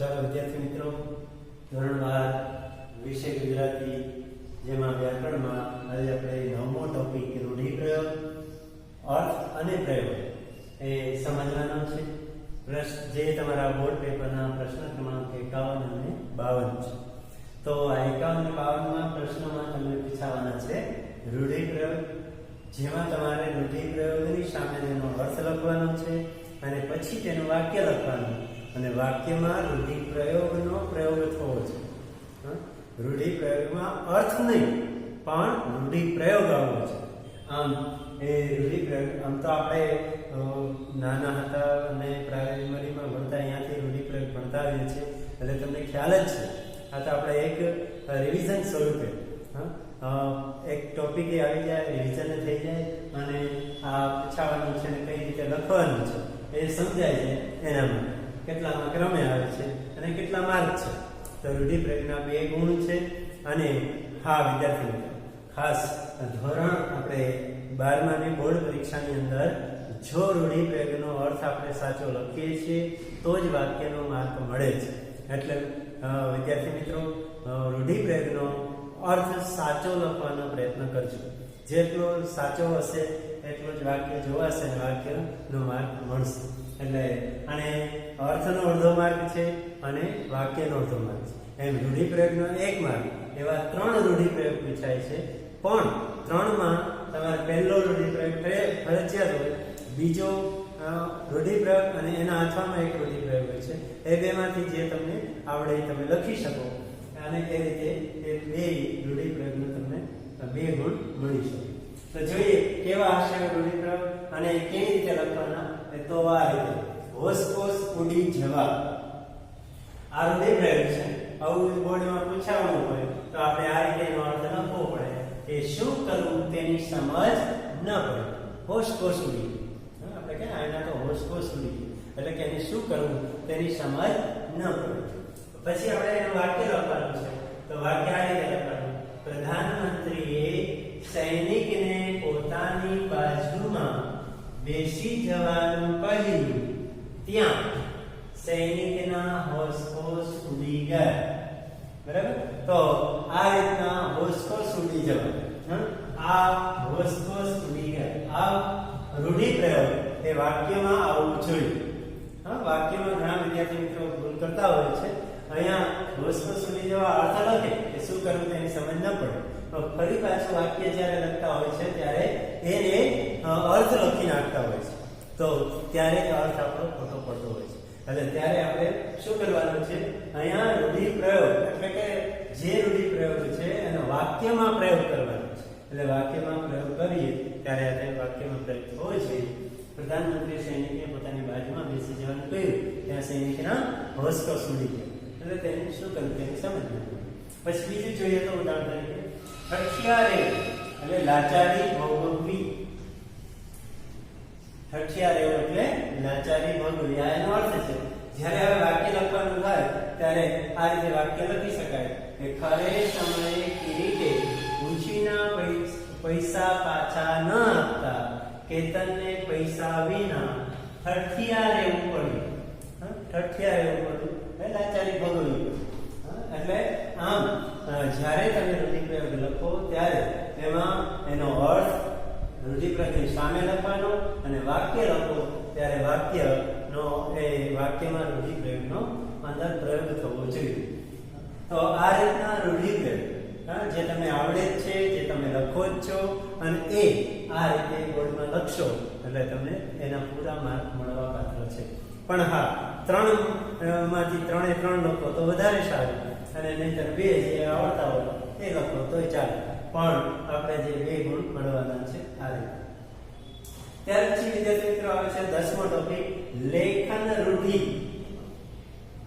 ચાલો વિદ્યાર્થી મિત્રો ધોરણ બાર વિષય ગુજરાતી જેમાં વ્યાકરણમાં આજે આપણે નવમો ટોપિક રૂઢિપ્રયોગ અર્થ અને પ્રયોગ એ સમજવાનો છે. પ્રશ્ન, જે તમારા બોર્ડ પેપરના પ્રશ્ન ક્રમાંક એકાવન અને બાવન છે. તો આ એકાવન અને બાવનમાં પ્રશ્નોમાં તમને પૂછાવાના છે રૂઢિપ્રયોગ જેમાં તમારે રૂઢિપ્રયોગની સામે તેનો અર્થ લખવાનો છે અને પછી તેનું વાક્ય લખવાનું. અને વાક્યમાં રૂઢિપ્રયોગનો પ્રયોગ થવો છે? રૂઢિપ્રયોગમાં અર્થ નહીં, પણ રૂઢિપ્રયોગ આવવો છે. આમ, એ રૂઢિપ્રયોગ, આમ તો આપણે નાના હતા અને પ્રાઇમરીમાં ભણતા, અહીંયાથી રૂઢિપ્રયોગ ભણતા આવીએ છીએ. એટલે તમને ખ્યાલ જ છે. આ તો આપણે એક રિવિઝન સ્વરૂપે? એક ટોપિક એ આવી જાય રિવિઝન થઈ જાય, અને આ પૂછાવાનું છે ને કઈ રીતે લખવાનું છે, એ સમજાય છે એના માટે કેટલામાં ક્રમે આવે છે અને કેટલા માર્ક છે? તો રૂઢિપ્રેગના બે ગુણ છે અને હા વિદ્યાર્થી મિત્રો ખાસ ધોરણ આપણે બારમાની બોર્ડ પરીક્ષાની અંદર જો રૂઢિપ્રેગનો અર્થ આપણે સાચો લખીએ છીએ, તો જ વાક્યનો માર્ક મળે છે. એટલે વિદ્યાર્થી મિત્રો રૂઢિપ્રેગનો અર્થ સાચો લખવાનો પ્રયત્ન કરજો. જેટલો સાચો હશે, એટલો જ વાક્ય જોવાશે અને વાક્યનો માર્ક મળશે. એટલે અને અર્થનો અડધો માર્ક છે અને વાક્યનો અડધો માર્ક છે. એમ રૂઢિપ્રયોગનો એક માર્ક એવા ત્રણ રૂઢિપ્રયોગ પૂછાય છે. પણ ત્રણમાં તમારે પહેલો રૂઢિપ્રયોગ ફરે- ફરજિયાત હોય. બીજો રૂઢિપ્રયોગ અને એના અથવામાં એક રૂઢિપ્રયોગ હોય છે. એ બેમાંથી જે તમને આવડે એ તમે લખી શકો. અને એ રીતે એ બે રૂઢિપ્રયોગનો તમને બે ગુણ મળી શકે. તો જોઈએ કેવા હશે રૂઢિપ્રયોગ? અને કેવી રીતે લખવાના? તો આ રીતે હોસપોસ ઉડી જવા. આ રૂઢિપ્રયોગ છે. આવું બોર્ડમાં પૂછાવાનું હોય તો આપણે આ રીતે એનો અર્થ લખવો પડે કે શું કરવું તેની સમજ ન પડે. હોસપોસ ઉડી આપણે કે આના તો હોસપોસ ઉડી એટલે કે એને શું કરવું તેની સમજ ન પડે. પછી આપણે એનું વાક્ય લખવાનું છે. તો વાક્ય આ રીતે લખવાનું. પ્રધાનમંત્રીએ સૈનિકને પોતાની બાજુમાં બેસી જવાનું કહ્યું. ત્યાં સૈનિકના હોશપોશ ઉડી ગયા. બરાબર? તો આ રીતના હોશપોશ ઉડી જવા. આ હોશપોશ ઉડી ગયા. આ રૂઢિપ્રયોગ તે વાક્યમાં આવવું જોઈએ હા, વાક્યમાં ઘણા વિદ્યાર્થી મિત્રો ભૂલ કરતા હોય છે. અહીંયા વસ્તુ સુધી જવા અર્થ લખે કે શું કરવું તેની સમજ ન પડે તો ફરી પાછું વાક્ય જ્યારે લખતા હોય છે, ત્યારે એને અર્થ લખી નાખતા હોય છે. તો ત્યારે અર્થ આપણો ખોટો પડતો હોય છે. એટલે ત્યારે આપણે શું કરવાનું છે? અહીંયા રૂઢિપ્રયોગ, એટલે કે જે રૂઢિપ્રયોગ છે, એનો વાક્યમાં પ્રયોગ કરવાનો છે. એટલે વાક્યમાં પ્રયોગ કરીએ, ત્યારે આપણે વાક્યમાં પ્રયોગ થવો જોઈએ પ્રધાનમંત્રી સૈનિકે પોતાની બાજુમાં બેસી જવાનું કહ્યું. ત્યાં સૈનિકના તો સુડી ગયા. એટલે તેને શું કરવું? તેને સમજ ન પછી બીજું જોઈએ તો ઉદાહરણ તરીકે હઠિયારે એટલે લાચારી ભોગવવી ઠઠિયારે એટલે લાચારી ભોગવવી આ એનો અર્થ છે. જ્યારે હવે વાક્ય લખવાનું થાય, ત્યારે આ રીતે વાક્ય લખી શકાય કે ખરે સમયે કિરીટે પૈ- પૈસા પાછા ન આપતા, કેતનને પૈસા વિના ઠઠિયા રહેવું પડ્યું ઠઠિયા રહેવું પડ્યું એટલે લાચારી ભોગવવી એટલે આમ જ્યારે તમે રૂઢિપ્રયોગ લખો, ત્યારે તેમાં એનો અર્થ રૂઢિપ્રયોગની સામે લખવાનો અને વાક્ય લખો, ત્યારે વાક્યનો, એ વાક્યમાં રૂઢિપ્રયોગનો અંદર પ્રયોગ થવો જોઈએ. તો આ રીતના રૂઢિપ્રયોગ જે તમે આવડે જ છે, જે તમે લખો જ છો, અને એ આ રીતે બોર્ડમાં લખશો, એટલે તમને એના પૂરા માર્ક મળવા પાત્ર છે. પણ હા, ત્રણમાંથી ત્રણે ત્રણ લખો તો વધારે સારું. અને નહીતર બે જે આવડતા હોય, એ લખો તોય ચાલે. પણ આપણે જે બે ગુણ મળવાના છે, આ રીતે. ત્યાર પછી વિદ્યાર્થી મિત્રો આવે છે દસમો ટોપિક લેખન રૂઢિ.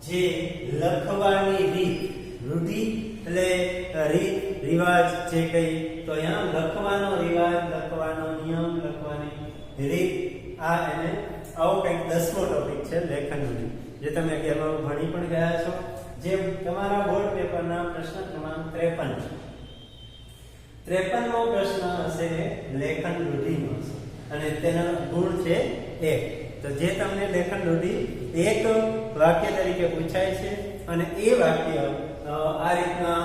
જે લખવાની રીત. રૂઢિ એટલે રીત, રિવાજ જે કઈ, તો અહીંયા લખવાનો રિવાજ, લખવાનો નિયમ, લખવાની રીત, આ એને આવો કંઈક દસમો ટોપિક છે લેખન રૂઢિ. જે તમે અગિયારમાં ભણી પણ ગયા છો જે તમારા બોર્ડ પેપરના પ્રશ્ન ક્રમાંક ત્રેપન છે. ત્રેપનમો પ્રશ્ન હશે લેખન રૂઢિનો. અને તેનો ગુણ છે 1 તો જે તમને લેખન રૂઢિ એક વાક્ય તરીકે પૂછાય છે અને એ વાક્ય આ રીતના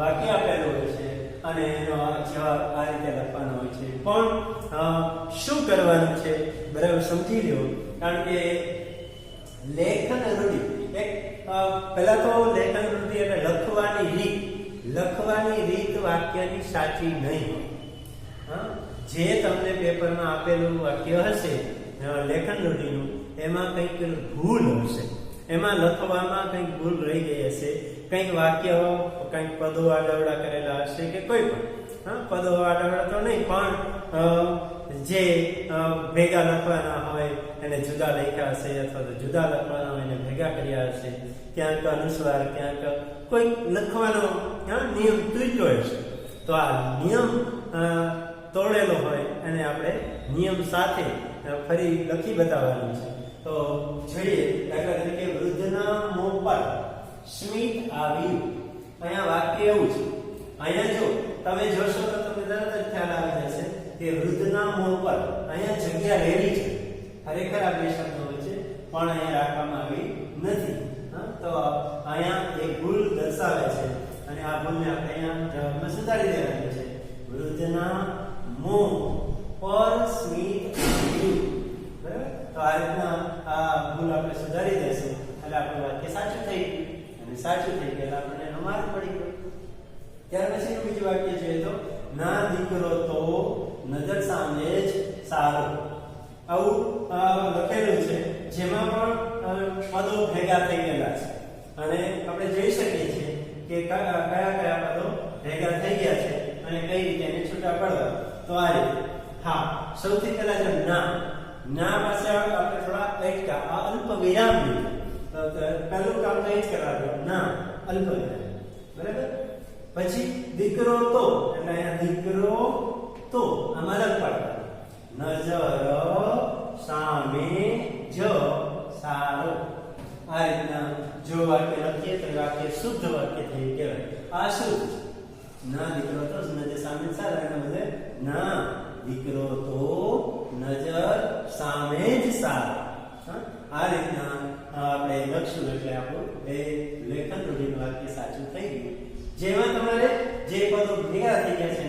વાક્ય આપેલું હોય છે અને એનો જવાબ આ રીતે લખવાનો હોય છે. પણ શું કરવાનું છે? બરાબર સમજી લો કારણ કે લેખન રૂઢિ એક પહેલા તો લેખન વૃત્તિ એટલે લખવાની રીત. લખવાની રીત વાક્યની સાચી નહીં હોય? જે તમને પેપરમાં આપેલું વાક્ય હશે લેખન રૂઢિનું એમાં કંઈક ભૂલ હશે. એમાં લખવામાં કંઈક ભૂલ રહી ગઈ હશે. કંઈક વાક્ય કંઈક પદો આડાવડા કરેલા હશે કે કોઈ પણ. હા? પદો આડાવડા તો નહીં, પણ જે ભેગા લખવાના હોય એને જુદા લખ્યા હશે અથવા તો જુદા લખવાના હોય એને ભેગા કર્યા હશે, ક્યાંક અનુસ્વાર, ક્યાંક કોઈ લખવાનો નિયમ તૂટ્યો હશે તો આ નિયમ તોડેલો હોય અને આપણે નિયમ સાથે ફરી લખી બતાવવાનું છે. તો જોઈએ, દાખલા તરીકે વૃદ્ધના મોં પર સ્મિત આવ્યું અહીંયા વાક્ય એવું છે. અહીંયા જો તમે જોશો તો તમને તરત જ ખ્યાલ આવી જશે કે વૃદ્ધના મૂળ પર અહીંયા જગ્યા રહેલી છે. ખરેખર આ બે શબ્દો છે પણ અહીંયા રાખવામાં આવી નથી. તો અહીંયા એક ભૂલ દર્શાવે છે અને આ ભૂલને આપણે અહીંયા જવાબમાં સુધારી દેવાની છે. વૃદ્ધના મો પર સ્મિત બરાબર? તો આ રીતના આ ભૂલ આપણે સુધારી દેશું. એટલે આપણું વાક્ય સાચું થઈ ગયું. અને સાચું થઈ ગયેલા આપણને માર્ક પડી ગયો. ત્યાર પછી બીજું વાક્ય જોઈએ તો, ના દીકરો તો નજર સામે જ સારો. આવું લખેલું છે, જેમાં પણ પદો ભેગા થઈ ગયેલા છે. અને આપણે જોઈ શકીએ છીએ કે કયા કયા પદો ભેગા થઈ ગયા છે અને કઈ રીતે એને છૂટા પડવા. તો આ રીતે. હા, સૌથી પહેલા જો ના. ના પાસે આપણે થોડા અટકા આ અલ્પ વિરામ પહેલું કામ તો એ જ કરાવ્યું ના અલ્પ વિરામ બરાબર? પછી દીકરો તો, એટલે અહીંયા દીકરો તો આમાં અલગ પાડવાનું નજર સામે જ સારો આ રીતના જો વાક્ય લખીએ તો એ વાક્ય શુદ્ધ વાક્ય થઈ કહેવાય આ શુદ્ધ છે. ના દીકરો તો નજર સામે જ સારો એના બદલે ના દીકરો તો નજર સામે જ સારો હા? આ રીતના આપણે લખશું એટલે આપણું એ લેખન રૂઢિનું વાક્ય સાચું થઈ ગયું જેમાં તમારે જે પદો ભેગા થઈ ગયા છે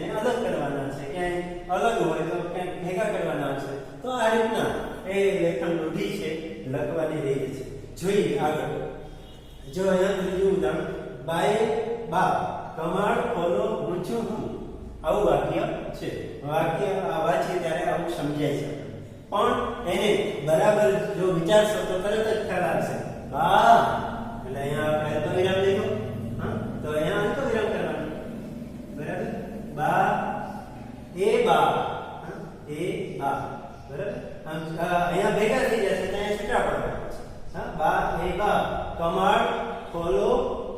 અલગ હોય તો ક્યાંક ભેગા કરવાના છે. તો આ રીતના એ લેખન રૂઢિ છે, લખવાની રીત છે. જોઈએ આગળ. જો અહીંયા ત્રીજું ઉદાહરણ. બાય બા કમાડ, ખોલો હું હું. આવું વાક્ય છે. વાક્ય આ વાંચીએ ત્યારે આવું સમજાય છે. પણ એને બરાબર જો વિચારશો તો તરત જ ખ્યાલ આવશે. બા એટલે અહીંયા આપણે તો વિરામ લીધો હા તો અહીંયા અલ્પ વિરામ કરવાનું બરાબર બા એ બા હા? એ બા બરાબર આમ આ અહીંયા ભેગા થઈ જશે, ત્યાં છૂટા પડવાના છે હા, બા, એ બા, કમળ, ખોલો,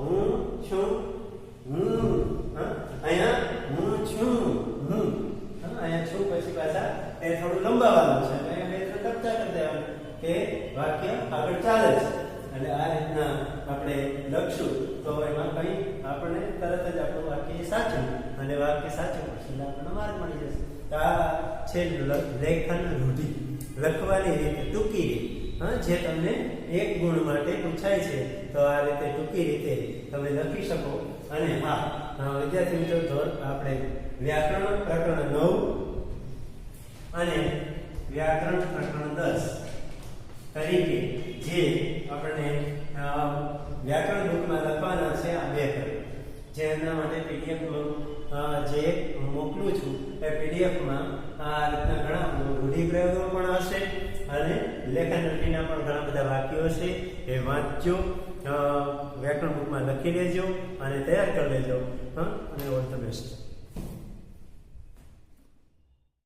હું છું, હું. અહીંયા હું છું, હું. અહીંયા છું પછી પાછા એ થોડું લંબાવાનું છે, એટલે અહીંયા બે ત્રણ કરી દેવાનું કે વાક્ય આગળ ચાલે છે. એટલે આ રીતના આપણે લખશું, તો એમાં કઈ આપણને તરત જ આપણું વાક્ય સાચું. અને વાક્ય સાચું પછી આપણને માર્ક મળી જશે. તો આ છે લેખન રૂઢિ. લખવાની રીતે ટૂંકી રીત. હા, જે તમને એક ગુણ માટે પૂછાય છે, તો આ રીતે ટૂંકી રીતે તમે લખી શકો. અને હા વિદ્યાર્થી મિત્રો ધોરણ આપણે વ્યાકરણ પ્રકરણ નવ અને વ્યાકરણ પ્રકરણ દસ તરીકે જે આપણે વ્યાકરણ બુકમાં લખવાના છે, આ બે જેના માટે પીડીએફ જે મોકલું છું એ પીડીએફમાં આ રીતના ઘણા રૂઢિપ્રયોગો પણ હશે અને લેખન રૂઢિના પણ ઘણા બધા વાક્યો હશે. એ વાંચજો વ્યાકરણ બુકમાં લખી લેજો અને તૈયાર કરી લેજો. હા, અને ઓલ ધ બેસ્ટ.